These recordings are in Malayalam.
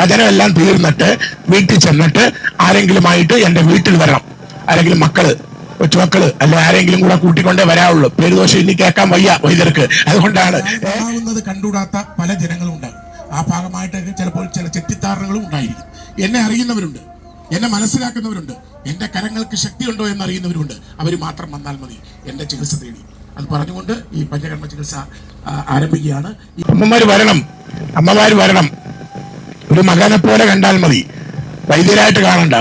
ഭജനമെല്ലാം തീർന്നിട്ട് വീട്ടിൽ ചെന്നിട്ട് ആരെങ്കിലുമായിട്ട് എന്റെ വീട്ടിൽ വരണം. അല്ലെങ്കിൽ മക്കൾ കൊച്ചുമക്കൾ അല്ലെ ആരെങ്കിലും കൂടെ കൂട്ടിക്കൊണ്ടേ വരാവുള്ളൂ. പേരുദോഷം ഇനി കേൾക്കാൻ വയ്യ വൈദ്യർക്ക് അതുകൊണ്ടാണ് കണ്ടുകൂടാത്ത പല ജനങ്ങളും ഉണ്ടാകും ആ ഭാഗമായിട്ട് ചിലപ്പോൾ ചില തെറ്റിദ്ധാരണകളും ഉണ്ടായിരിക്കും. എന്നെ അറിയുന്നവരുണ്ട്. എന്നെ മനസ്സിലാക്കുന്നവരുണ്ട്. എന്റെ കരങ്ങൾക്ക് ശക്തി ഉണ്ടോ എന്ന് അറിയുന്നവരുണ്ട് അവർ മാത്രം വന്നാൽ മതി. എന്റെ ചികിത്സ തേടി. അത് പറഞ്ഞുകൊണ്ട് ഈ പഞ്ചകർമ്മ ചികിത്സ ആരംഭിക്കുകയാണ്. ഈ അമ്മമാര് വരണം. അമ്മമാര് വരണം. ഒരു മകനെ പോലെ കണ്ടാൽ മതി. വൈദ്യരായിട്ട് കാണണ്ട.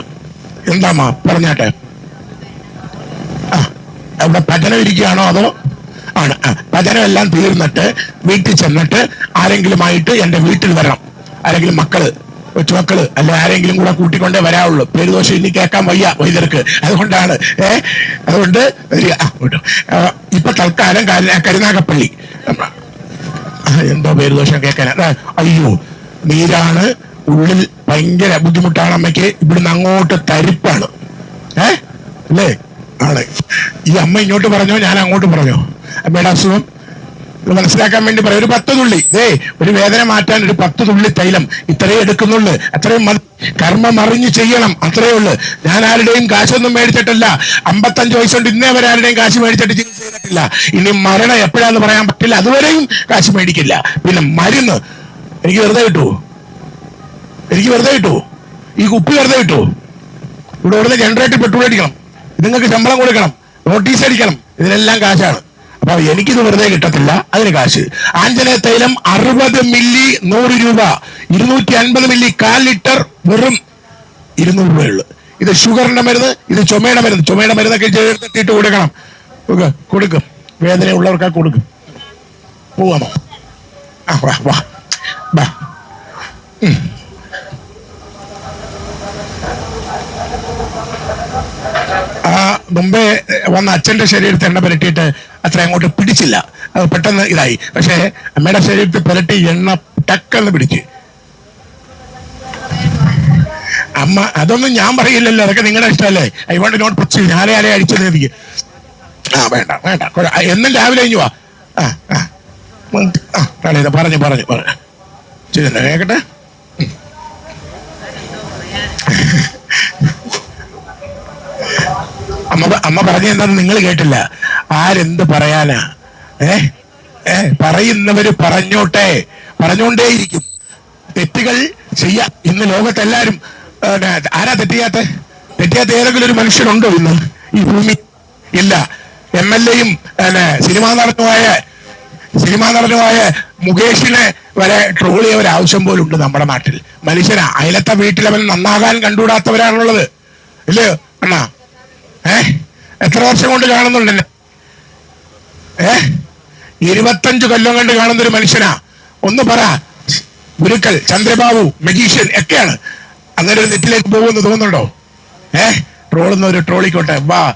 എന്താമ്മ പറഞ്ഞാട്ടെ? ആ അവിടെ പഠനം ഇരിക്കുകയാണോ അതോ? ആണ് എല്ലാം തീർന്നിട്ട് വീട്ടിൽ ചെന്നിട്ട് ആരെങ്കിലുമായിട്ട് എന്റെ വീട്ടിൽ വരണം. ആരെങ്കിലും മക്കൾ കൊച്ചുമക്കൾ അല്ലെ ആരെങ്കിലും കൂടെ കൂട്ടിക്കൊണ്ടേ വരാവുള്ളൂ. പേരുദോഷം ഇനി കേൾക്കാൻ വയ്യ വൈദ്യർക്ക്. അതുകൊണ്ടാണ് ഏ അതുകൊണ്ട് ഇപ്പൊ തൽക്കാലം കരുനാ- കരുനാഗപ്പള്ളി. എന്തോ പേര് ദോഷം കേൾക്കാൻ അയ്യോ നീരാണ് ഉള്ളിൽ ഭയങ്കര ബുദ്ധിമുട്ടാണ് അമ്മയ്ക്ക്. ഇവിടുന്ന് അങ്ങോട്ട് തരിപ്പാണ്. ഏ? അല്ലേ? ആണ് ഈ അമ്മ ഇങ്ങോട്ട് പറഞ്ഞോ ഞാൻ അങ്ങോട്ട് പറഞ്ഞോ? അമ്മയുടെ അസുഖം. മനസ്സിലാക്കാൻ വേണ്ടി പറയാം. ഒരു പത്ത് തുള്ളി. ദേ ഒരു വേദന മാറ്റാൻ ഒരു പത്ത് തുള്ളി തൈലം. ഇത്രയും എടുക്കുന്നുള്ളു. അത്രയും. കർമ്മം അറിഞ്ഞ് ചെയ്യണം. അത്രയേ ഉള്ളു. ഞാൻ ആരുടെയും കാശൊന്നും മേടിച്ചിട്ടില്ല. അമ്പത്തഞ്ച് വയസ്സുകൊണ്ട് ഇന്നേ വരെ ആരുടെയും കാശ് മേടിച്ചിട്ട് ചികിത്സ ചെയ്തിട്ടില്ല. ഇനി മരണം എപ്പോഴാന്ന് പറയാൻ പറ്റില്ല. അതുവരെയും കാശ് മേടിക്കില്ല. പിന്നെ മരുന്ന്. എനിക്ക് വെറുതെ കിട്ടുമോ എനിക്ക് വെറുതെ കിട്ടുമോ ഈ കുപ്പി വെറുതെ കിട്ടുമോ ഇവിടെ വെറുതെ ജനറേറ്റർ പെട്രോൾ അടിക്കണം. നിങ്ങൾക്ക് ശമ്പളം കൊടുക്കണം. നോട്ടീസ് അടിക്കണം. ഇതിനെല്ലാം കാശാണ്. അപ്പൊ എനിക്കിത് വെറുതെ കിട്ടത്തില്ല. അതിന് കാശ്. ആഞ്ജനേയ തൈലം അറുപത് മില്ലി നൂറ് രൂപ. ഇരുന്നൂറ്റി അൻപത് മില്ലി കാൽ ലിറ്റർ വെറും ഇരുന്നൂറ് രൂപയുള്ളു ഇത് ഷുഗറിന്റെ മരുന്ന് ഇത് ചുമയുടെ മരുന്ന്. ചുമയുടെ മരുന്നൊക്കെ ചേർത്തിട്ട് കൊടുക്കണം. കൊടുക്ക്, വേദനയുള്ളവർക്കാ കൊടുക്കും. പോവാമോ ആ വാ വാ ആ മുമ്പേ വന്ന അച്ഛന്റെ ശരീരത്തെ എണ്ണ പുരട്ടിയിട്ട് അത്ര അങ്ങോട്ട് പിടിച്ചില്ല. അത് പെട്ടെന്ന് ഇതായി. പക്ഷേ അമ്മയുടെ ശരീരത്തിൽ പുരട്ടി എണ്ണ ടക്കെന്ന് പിടിച്ചു. അമ്മ അതൊന്നും ഞാൻ പറയില്ലല്ലോ. അതൊക്കെ നിങ്ങളുടെ ഇഷ്ടമല്ലേ? ഐ വോണ്ട് നോട്ട് പിടിച്ച് ഞാനേ ആരെ അടിച്ചു എനിക്ക്. ആ വേണ്ട വേണ്ട. എന്നും രാവിലെ കഴിഞ്ഞു വാ. ആ ആ. പറഞ്ഞു പറഞ്ഞു പറഞ്ഞു. ശരി കേക്കട്ടെ? അമ്മ അമ്മ പറഞ്ഞ എന്താന്ന് നിങ്ങൾ കേട്ടില്ല. ആരെന്ത് പറയാനാ? ഏ? ഏ? പറയുന്നവര് പറഞ്ഞോട്ടെ. പറഞ്ഞോണ്ടേയിരിക്കും. തെറ്റുകൾ ചെയ്യാം. ഇന്ന് ലോകത്തെല്ലാരും ആരാ തെറ്റിയാത്ത തെറ്റിയാത്ത ഏതെങ്കിലും ഒരു മനുഷ്യനുണ്ടോ ഇന്ന്? ഈ ഭൂമി? ഇല്ല. എം എൽ എയും സിനിമാ നടനുമായ സിനിമാ നടനുമായ മുകേഷിനെ വരെ ട്രോൾ ചെയ്യ ഒരു ആവശ്യം പോലും ഉണ്ട് നമ്മുടെ നാട്ടിൽ. മനുഷ്യനാ. അയലത്തെ വീട്ടിൽ അവൻ നന്നാകാൻ കണ്ടുകൂടാത്തവരാണുള്ളത്. ഇല്ലയോ എത്ര വർഷം കൊണ്ട് കാണുന്നുണ്ടല്ലോ? ഏ? ഇരുപത്തഞ്ചു കൊല്ലം കണ്ട് കാണുന്ന ഒരു മനുഷ്യനാ. ഒന്ന് പറ. ഗുരുക്കൾ ചന്ദ്രബാബു മജീഷ്യൻ ഒക്കെയാണ്. അങ്ങനെ ഒരു നെറ്റിലേക്ക് പോകുമെന്ന് തോന്നുന്നുണ്ടോ? ഏ? ട്രോളുന്ന ഒരു ട്രോളിക്കോട്ടെ. വാ.